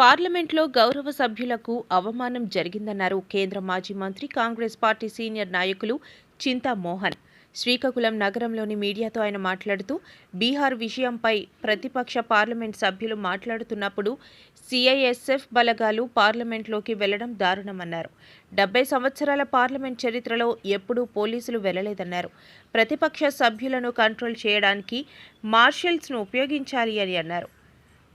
పార్లమెంట్లో గౌరవ సభ్యులకు అవమానం జరిగిందన్నారు కేంద్ర మాజీ మంత్రి కాంగ్రెస్ పార్టీ సీనియర్ నాయకులు చింతా మోహన్. శ్రీకాకుళం నగరంలోని మీడియాతో ఆయన మాట్లాడుతూ బీహార్ విషయంపై ప్రతిపక్ష పార్లమెంట్ సభ్యులు మాట్లాడుతున్నప్పుడు సిఐఎస్ఎఫ్ బలగాలు పార్లమెంట్లోకి వెళ్ళడం దారుణమన్నారు. డెబ్బై సంవత్సరాల పార్లమెంట్ చరిత్రలో ఎప్పుడూ పోలీసులు వెళ్ళలేదన్నారు. ప్రతిపక్ష సభ్యులను కంట్రోల్ చేయడానికి మార్షల్స్ను ఉపయోగించాలి అని అన్నారు.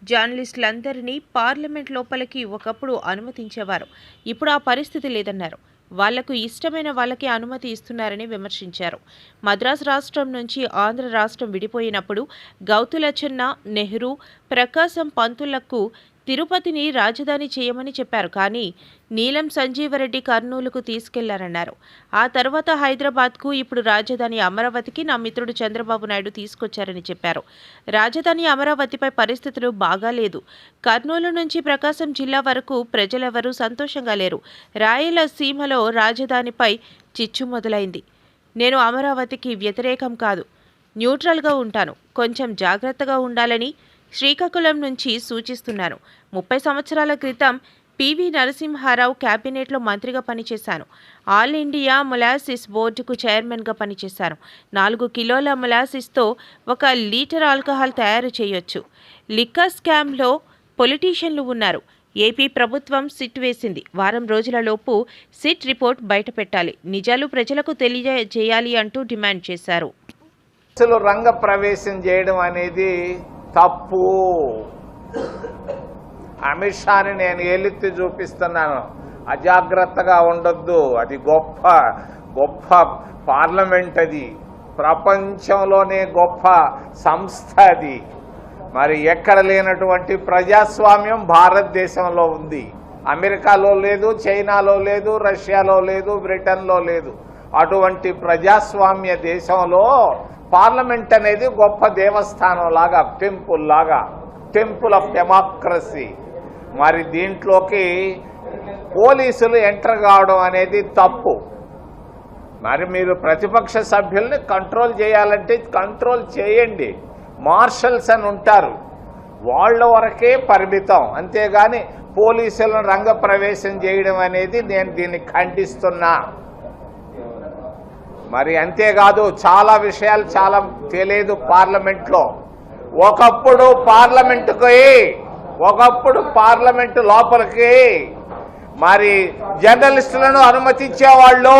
జర్నలిస్టులందరినీ పార్లమెంట్ లోపలికి ఒకప్పుడు అనుమతించేవారు. ఇప్పుడు ఆ పరిస్థితి లేదన్నారు. వాళ్ళకు ఇష్టమైన వాళ్ళకి అనుమతి ఇస్తున్నారని విమర్శించారు. మద్రాసు రాష్ట్రం నుంచి ఆంధ్ర రాష్ట్రం విడిపోయినప్పుడు గౌతుల చెన్న నెహ్రూ ప్రకాశం పంతులకు తిరుపతిని రాజధాని చేయమని చెప్పారు. కానీ నీలం సంజీవరెడ్డి కర్నూలుకు తీసుకెళ్ళారన్నారు. ఆ తర్వాత హైదరాబాద్కు ఇప్పుడు రాజధాని అమరావతికి నా మిత్రుడు చంద్రబాబు నాయుడు తీసుకొచ్చారని చెప్పారు. రాజధాని అమరావతిపై పరిస్థితులు బాగాలేదు కర్నూలు నుంచి ప్రకాశం జిల్లా వరకు ప్రజలెవరూ సంతోషంగా లేరు. రాయల సీమలో రాజధానిపై చిచ్చు మొదలైంది. నేను అమరావతికి వ్యతిరేకం కాదు. న్యూట్రల్గా ఉంటాను. కొంచెం జాగ్రత్తగా ఉండాలని శ్రీకాకుళం నుంచి సూచిస్తున్నారు. ముప్పై సంవత్సరాల క్రితం పివి నరసింహారావు క్యాబినెట్లో మంత్రిగా పనిచేశాను ఆల్ ఇండియా మొలాసిస్ బోర్డుకు చైర్మన్గా పనిచేశాను నాలుగు కిలోల మొలాసిస్తో ఒక లీటర్ ఆల్కహాల్ తయారు చేయొచ్చు. లిక్కర్ స్కామ్లో పొలిటీషియన్లు ఉన్నారు. ఏపీ ప్రభుత్వం సిట్ వేసింది. వారం రోజులలోపు సిట్ రిపోర్ట్ బయటపెట్టాలి. నిజాలు ప్రజలకు తెలియజేయాలి అంటూ డిమాండ్ చేశారు. రంగ ప్రవేశం చేయడం అనేది తప్పు. అమిత్ షాని నేను ఏలెత్తి చూపిస్తున్నాను. అజాగ్రత్తగా ఉండొద్దు. అది గొప్ప గొప్ప పార్లమెంట్ అది. ప్రపంచంలోనే గొప్ప సంస్థ అది. మరి ఎక్కడ లేనటువంటి ప్రజాస్వామ్యం భారతదేశంలో ఉంది. అమెరికాలో లేదు చైనాలో లేదు రష్యాలో లేదు బ్రిటన్లో లేదు. అటువంటి ప్రజాస్వామ్య దేశంలో పార్లమెంట్ అనేది గొప్ప దేవస్థానం లాగా టెంపుల్ లాగా టెంపుల్ ఆఫ్ డెమోక్రసీ. మరి దీంట్లోకి పోలీసులు ఎంటర్ కావడం అనేది తప్పు. మరి మీరు ప్రతిపక్ష సభ్యుల్ని కంట్రోల్ చేయాలంటే కంట్రోల్ చేయండి. మార్షల్స్ అని ఉంటారు. వాళ్ళ వరకే పరిమితం. అంతేగాని పోలీసులను రంగ ప్రవేశం చేయడం అనేది నేను దీన్ని ఖండిస్తున్నా. మరి అంతేకాదు చాలా విషయాలు చాలా తెలియదు పార్లమెంట్లో. ఒకప్పుడు పార్లమెంటుకి ఒకప్పుడు పార్లమెంటు లోపలికి మరి జర్నలిస్టులను అనుమతించేవాళ్ళు.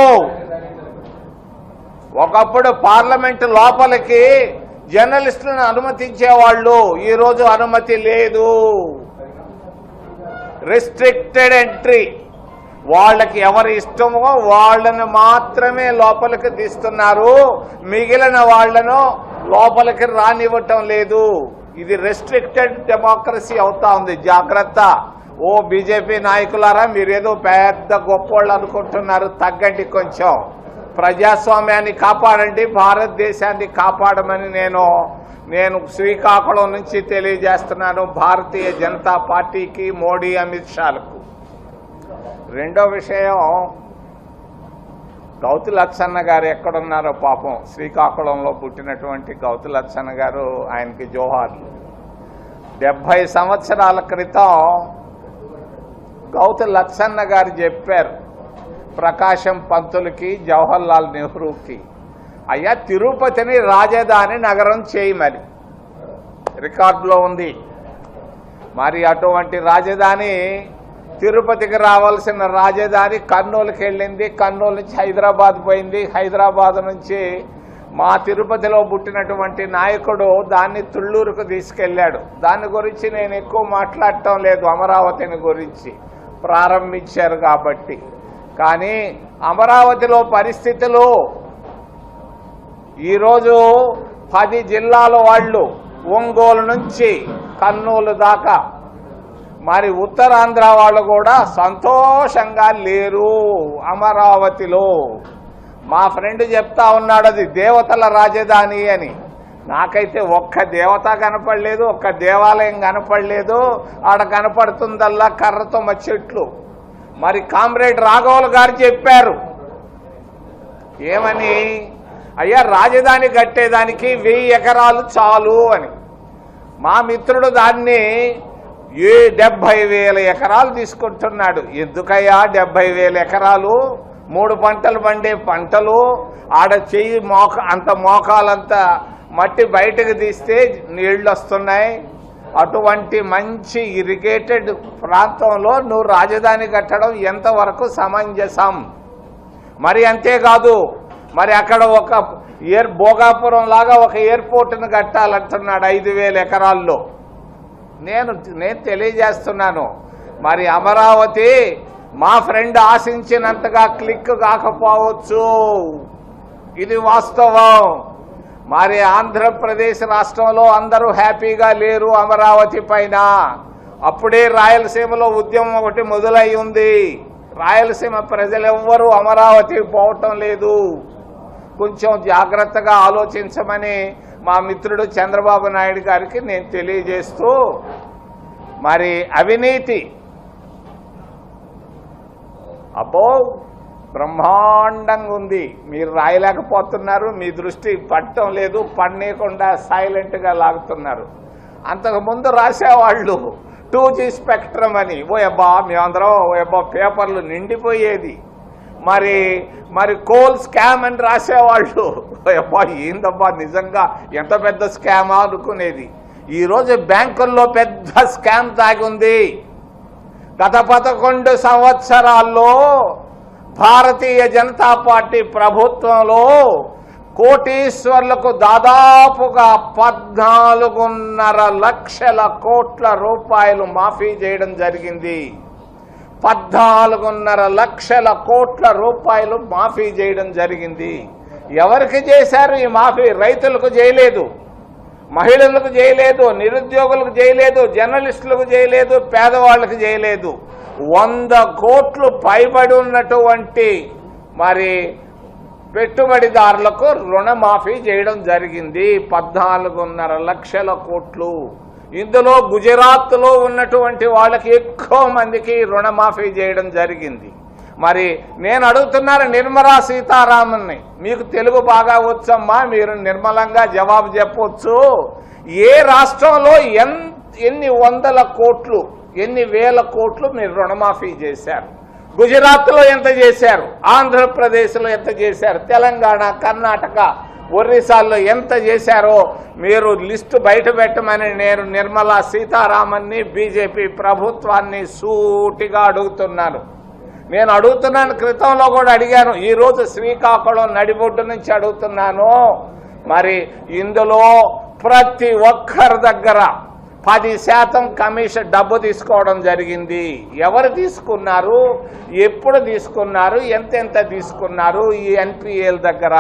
ఒకప్పుడు పార్లమెంటు లోపలికి జర్నలిస్టులను అనుమతించేవాళ్ళు. ఈరోజు అనుమతి లేదు. Restricted entry. వాళ్ళకి ఎవరి ఇష్టమో వాళ్ళను మాత్రమే లోపలికి తీస్తున్నారు. మిగిలిన వాళ్ళను లోపలికి రానివ్వటం లేదు. ఇది రెస్ట్రిక్టెడ్ డెమోక్రసీ అవుతా ఉంది. జాగ్రత్త. ఓ బీజేపీ నాయకులారా మీరేదో పెద్ద గొప్పోళ్ళు అనుకుంటున్నారు. తగ్గండి కొంచెం. ప్రజాస్వామ్యాన్ని కాపాడండి భారతదేశాన్ని కాపాడమని నేను నేను శ్రీకాకుళం నుంచి తెలియజేస్తున్నాను. భారతీయ జనతా పార్టీకి మోడీ అమిత్ షాలకు. రెండో విషయం గౌతు లచ్చన్న గారు ఎక్కడున్నారో పాపం. శ్రీకాకుళంలో పుట్టినటువంటి గౌతు లచ్చన్న గారు ఆయనకి జోహార్లు. డెబ్భై సంవత్సరాల క్రితం గౌతు లచ్చన్న గారు చెప్పారు ప్రకాశం పంతులకి జవహర్లాల్ నెహ్రూకి అయ్యా తిరుపతిని రాజధాని నగరం చేయమని రికార్డులో ఉంది. మరి అటువంటి రాజధాని తిరుపతికి రావాల్సిన రాజధాని కర్నూలుకి వెళ్ళింది. కర్నూలు నుంచి హైదరాబాద్ పోయింది. హైదరాబాద్ నుంచి మా తిరుపతిలో పుట్టినటువంటి నాయకుడు దాన్ని తుళ్ళూరుకు తీసుకెళ్ళాడు. దాని గురించి నేను ఎక్కువ మాట్లాడటం లేదు అమరావతిని గురించి. ప్రారంభించారు కాబట్టి. కానీ అమరావతిలో పరిస్థితులు ఈరోజు పది జిల్లాల వాళ్ళు ఒంగోలు నుంచి కర్నూలు దాకా మరి ఉత్తరాంధ్ర వాళ్ళు కూడా సంతోషంగా లేరు అమరావతిలో. మా ఫ్రెండ్ చెప్తా ఉన్నాడు అది దేవతల రాజధాని అని. నాకైతే ఒక్క దేవత కనపడలేదు ఒక్క దేవాలయం కనపడలేదు ఆడ కనపడుతుందల్లా కర్రతొమ్మ చెట్లు. మరి కామ్రేడ్ రాఘవులు గారు చెప్పారు ఏమని? అయ్యా రాజధాని కట్టేదానికి వెయ్యి ఎకరాలు చాలు అని. మా మిత్రుడు దాన్ని ఏ డెబ్భై వేల ఎకరాలు తీసుకుంటున్నాడు? ఎందుకయ్యా డెబ్భై వేల ఎకరాలు? మూడు పంటలు పండే పంటలు? ఆడ చెయ్యి మోక అంత మోకాలంత మట్టి బయటకు తీస్తే నీళ్ళు వస్తున్నాయి. అటువంటి మంచి ఇరిగేటెడ్ ప్రాంతంలో నువ్వు రాజధాని కట్టడం ఎంతవరకు సమంజసం? మరి అంతేకాదు మరి అక్కడ ఒక ఎయిర్ భోగాపురం లాగా ఒక ఎయిర్పోర్ట్ను కట్టాలంటున్నాడు ఐదు వేల ఎకరాల్లో. నేను నేను తెలియజేస్తున్నాను. మరి అమరావతి మా ఫ్రెండ్ ఆశించినంతగా క్లిక్ కాకపోవచ్చు. ఇది వాస్తవం. మరి ఆంధ్రప్రదేశ్ రాష్ట్రంలో అందరూ హ్యాపీగా లేరు అమరావతి పైన. అప్పుడే రాయలసీమలో ఉద్యమం ఒకటి మొదలై ఉంది. రాయలసీమ ప్రజలెవ్వరూ అమరావతి పోవటం లేదు. కొంచెం జాగ్రత్తగా ఆలోచించమని మా మిత్రుడు చంద్రబాబు నాయుడు గారికి నేను తెలియజేస్తూ మరి అవినీతి. అబ్బో బ్రహ్మాండంగా ఉంది. మీరు రాయలేకపోతున్నారు మీ దృష్టి పట్టడం లేదు పడనీయకుండా సైలెంట్గా లాగుతున్నారు. అంతకుముందు రాసేవాళ్ళు టూ జీ స్పెక్ట్రమ్ అని. ఓ అబ్బా మేమందరం ఓ అబ్బా పేపర్లు నిండిపోయేది. మరి మరి కోల్ స్కామ్ అని రాసేవాళ్ళు. అబ్బా ఏందబ్బా నిజంగా ఎంత పెద్ద స్కామా అనుకునేది. ఈరోజు బ్యాంకుల్లో పెద్ద స్కామ్ తాగింది. గత పదకొండు సంవత్సరాల్లో భారతీయ జనతా పార్టీ ప్రభుత్వంలో కోటీశ్వర్లకు దాదాపుగా పద్నాలుగున్నర లక్షల కోట్ల రూపాయలు మాఫీ చేయడం జరిగింది. పద్నాలుగున్నర లక్షల కోట్ల రూపాయలు మాఫీ చేయడం జరిగింది. ఎవరికి చేశారు ఈ మాఫీ? రైతులకు చేయలేదు. మహిళలకు చేయలేదు నిరుద్యోగులకు చేయలేదు జర్నలిస్టులకు చేయలేదు పేదవాళ్ళకి చేయలేదు. వంద కోట్లు పైబడి ఉన్నటువంటి మరి పెట్టుబడిదారులకు రుణమాఫీ చేయడం జరిగింది. పద్నాలుగున్నర లక్షల కోట్లు. ఇందులో గుజరాత్లో ఉన్నటువంటి వాళ్ళకి ఎక్కువ మందికి రుణమాఫీ చేయడం జరిగింది. మరి నేను అడుగుతున్నాను నిర్మలా సీతారామన్ని మీకు తెలుగు బాగా వచ్చమ్మా మీరు నిర్మలంగా జవాబు చెప్పొచ్చు. ఏ రాష్ట్రంలో ఎన్ ఎన్ని వందల కోట్లు ఎన్ని వేల కోట్లు మీరు రుణమాఫీ చేశారు? గుజరాత్లో ఎంత చేశారు? ఆంధ్రప్రదేశ్లో ఎంత చేశారు? తెలంగాణ కర్ణాటక ఒరిస్సాల్లో ఎంత చేశారో మీరు లిస్టు బయట పెట్టమని నేను నిర్మలా సీతారామన్ని బీజేపీ ప్రభుత్వాన్ని సూటిగా అడుగుతున్నాను. నేను అడుగుతున్నాను క్రితంలో కూడా అడిగాను ఈరోజు శ్రీకాకుళం నడిబొడ్డు నుంచి అడుగుతున్నాను. మరి ఇందులో ప్రతి ఒక్కరి దగ్గర పది శాతం కమిషన్ డబ్బు తీసుకోవడం జరిగింది. ఎవరు తీసుకున్నారు? ఎప్పుడు తీసుకున్నారు? ఎంతెంత తీసుకున్నారు? ఈ ఎన్పిఎల్ దగ్గర?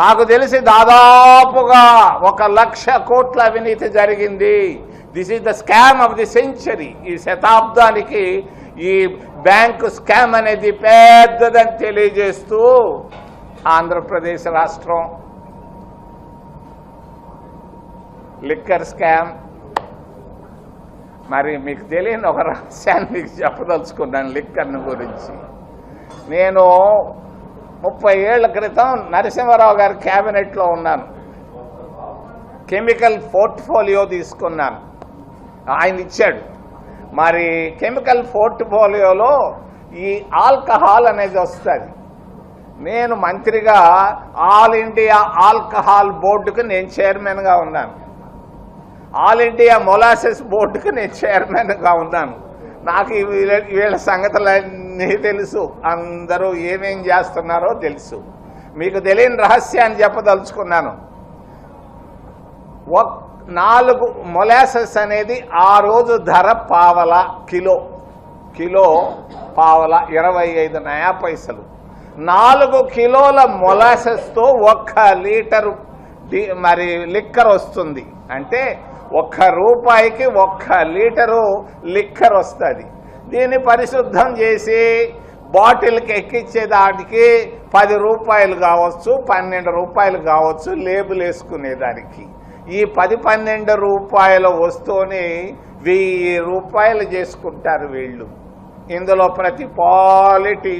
నాకు తెలిసి దాదాపుగా ఒక లక్ష కోట్ల అవినీతి జరిగింది. This is the scam of the century ఈ శతాబ్దానికి ఈ బ్యాంకు స్కామ్ అనేది పెద్దదని తెలియజేస్తూ ఆంధ్రప్రదేశ్ రాష్ట్రం. లిక్కర్ స్కామ్ మరి మీకు తెలియని ఒక రహస్యాన్ని మీకు చెప్పదలుచుకున్నాను లిక్కర్ను గురించి. నేను ముప్పై ఏళ్ళ క్రితం నరసింహారావు గారి క్యాబినెట్లో ఉన్నాను కెమికల్ పోర్ట్ఫోలియో తీసుకున్నాను. ఆయన ఇచ్చాడు. మరి కెమికల్ పోర్ట్ఫోలియోలో ఈ ఆల్కహాల్ అనేది వస్తుంది. నేను మంత్రిగా ఆల్ ఇండియా ఆల్కహాల్ బోర్డుకు నేను చైర్మన్గా ఉన్నాను. ఆల్ ఇండియా మొలాసెస్ బోర్డుకు నేను చైర్మన్గా ఉన్నాను. నాకు వీళ్ళ సంగతులు నీ తెలుసు. అందరూ ఏమేం చేస్తున్నారో తెలుసు. మీకు తెలియని రహస్యాన్ని చెప్పదలుచుకున్నాను. ఒక్ నాలుగు మొలాసెస్ అనేది ఆ రోజు ధర పావల కిలో. కిలో పావల ఇరవై ఐదు నయా పైసలు. నాలుగు కిలోల మొలాసెస్తో ఒక్క లీటరు మరి లిక్కర్ వస్తుంది. అంటే ఒక్క రూపాయికి ఒక్క లీటరు లిక్కర్ వస్తుంది. దీన్ని పరిశుద్ధం చేసి బాటిల్కి ఎక్కించేదానికి పది రూపాయలు కావచ్చు పన్నెండు రూపాయలు కావచ్చు లేబుల్ వేసుకునేదానికి. ఈ పది పన్నెండు రూపాయల వస్తువుని వెయ్యి రూపాయలు చేసుకుంటారు వీళ్ళు. ఇందులో ప్రతి పాలిటీ